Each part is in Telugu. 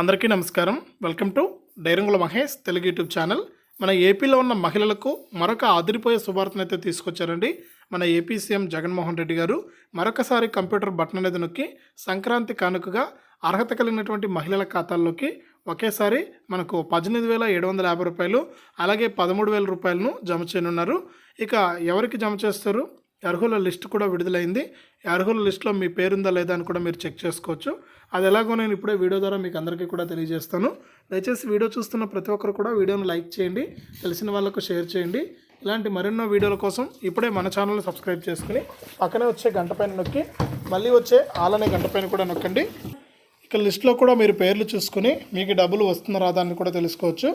అందరికీ నమస్కారం. వెల్కమ్ టు డైరంగుల మహేష్ తెలుగు యూట్యూబ్ ఛానల్. మన ఏపీలో ఉన్న మహిళలకు మరొక అదిరిపోయే శుభార్తను అయితే తీసుకొచ్చారండి. మన ఏపీ సీఎం జగన్మోహన్ రెడ్డి గారు మరొకసారి కంప్యూటర్ బటన్ అనేది నొక్కి సంక్రాంతి కానుకగా అర్హత కలిగినటువంటి మహిళల ఖాతాల్లోకి ఒకేసారి మనకు పద్దెనిమిది వేల ఏడు వందల యాభై రూపాయలు అలాగే పదమూడు వేల రూపాయలను జమ చేయనున్నారు. ఇక ఎవరికి జమ చేస్తారు? అర్హుల లిస్ట్ కూడా విడుదలైంది. ఈ అర్హుల లిస్ట్లో మీ పేరుందా లేదా అని కూడా మీరు చెక్ చేసుకోవచ్చు. అది ఎలాగో నేను ఇప్పుడే వీడియో ద్వారా మీకు అందరికీ కూడా తెలియజేస్తాను. దయచేసి వీడియో చూస్తున్న ప్రతి ఒక్కరు కూడా వీడియోను లైక్ చేయండి తెలిసిన వాళ్ళకు షేర్ చేయండి. ఇలాంటి మరెన్నో వీడియోల కోసం ఇప్పుడే మన ఛానల్ని సబ్స్క్రైబ్ చేసుకుని పక్కనే వచ్చే గంట పైన నొక్కి మళ్ళీ వచ్చే ఆలనే గంట పైన కూడా నొక్కండి. ఇక లిస్ట్లో కూడా మీరు పేర్లు చూసుకుని మీకు డబ్బులు వస్తుందా రాదా అని కూడా తెలుసుకోవచ్చు.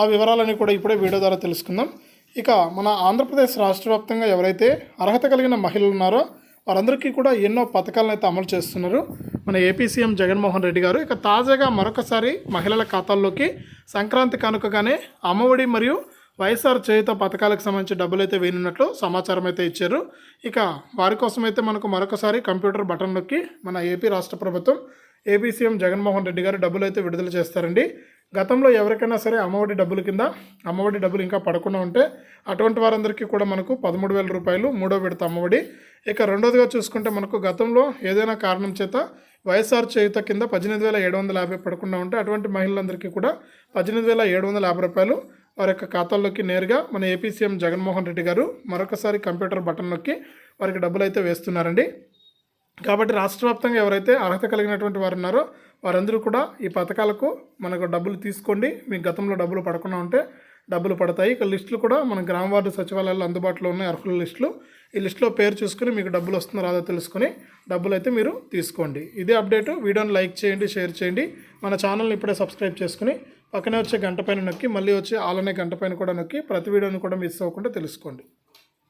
ఆ వివరాలని కూడా ఇప్పుడే వీడియో ద్వారా తెలుసుకుందాం. ఇక మన ఆంధ్రప్రదేశ్ రాష్ట్ర వ్యాప్తంగా ఎవరైతే అర్హత కలిగిన మహిళలు ఉన్నారో వారందరికీ కూడా ఎన్నో పథకాలను అయితే అమలు చేస్తున్నారు. మన ఏపీ సీఎం జగన్మోహన్ రెడ్డి గారు ఇక తాజాగా మరొకసారి మహిళల ఖాతాల్లోకి సంక్రాంతి కానుకగానే అమ్మఒడి మరియు వైఎస్ఆర్ చేయుత పథకాలకు సంబంధించి డబ్బులు అయితే వేయనున్నట్లు సమాచారం అయితే ఇచ్చారు. ఇక వారి కోసం అయితే మనకు మరొకసారి కంప్యూటర్ బటన్ నొక్కి మన ఏపీ రాష్ట్ర ప్రభుత్వం ఏపీ సీఎం జగన్మోహన్ రెడ్డి గారు డబ్బులు అయితే విడుదల చేస్తారండి. గతంలో ఎవరికైనా సరే అమ్మఒడి డబ్బుల కింద అమ్మఒడి డబ్బులు ఇంకా పడకుండా ఉంటే అటువంటి వారందరికీ కూడా మనకు పదమూడు వేల రూపాయలు మూడో విడత అమ్మఒడి. ఇక రెండోదిగా చూసుకుంటే మనకు గతంలో ఏదైనా కారణం చేత వైఎస్ఆర్ చేయుత కింద పద్దెనిమిది వేల ఏడు వందల యాభై పడకుండా ఉంటే అటువంటి మహిళలందరికీ కూడా పద్దెనిమిది వేల ఏడు వందల యాభై రూపాయలు వారి యొక్క ఖాతాల్లోకి నేరుగా మన ఏపీ సీఎం జగన్మోహన్ రెడ్డి గారు మరొకసారి కంప్యూటర్ బటన్ నొక్కి వారికి డబ్బులు అయితే వేస్తున్నారండి. కాబట్టి రాష్ట్ర వ్యాప్తంగా ఎవరైతే అర్హత కలిగినటువంటి వారు ఉన్నారో వారందరూ కూడా ఈ పథకాలకు మనకు డబ్బులు తీసుకోండి. మీకు గతంలో డబ్బులు పడకుండా ఉంటే డబ్బులు పడతాయి. ఇక లిస్టులు కూడా మన గ్రామ వార్డు సచివాలయాల్లో అందుబాటులో ఉన్నాయి అర్హుల లిస్టులు. ఈ లిస్టులో పేరు చూసుకుని మీకు డబ్బులు వస్తుందో రాదో తెలుసుకుని డబ్బులు అయితే మీరు తీసుకోండి. ఇదే అప్డేట్. వీడియోని లైక్ చేయండి షేర్ చేయండి. మన ఛానల్ని ఇప్పుడే సబ్స్క్రైబ్ చేసుకుని పక్కనే వచ్చే గంట పైన నొక్కి మళ్ళీ వచ్చే ఆలనే గంట పైన కూడా నొక్కి ప్రతి వీడియోని కూడా మిస్ అవ్వకుండా తెలుసుకోండి.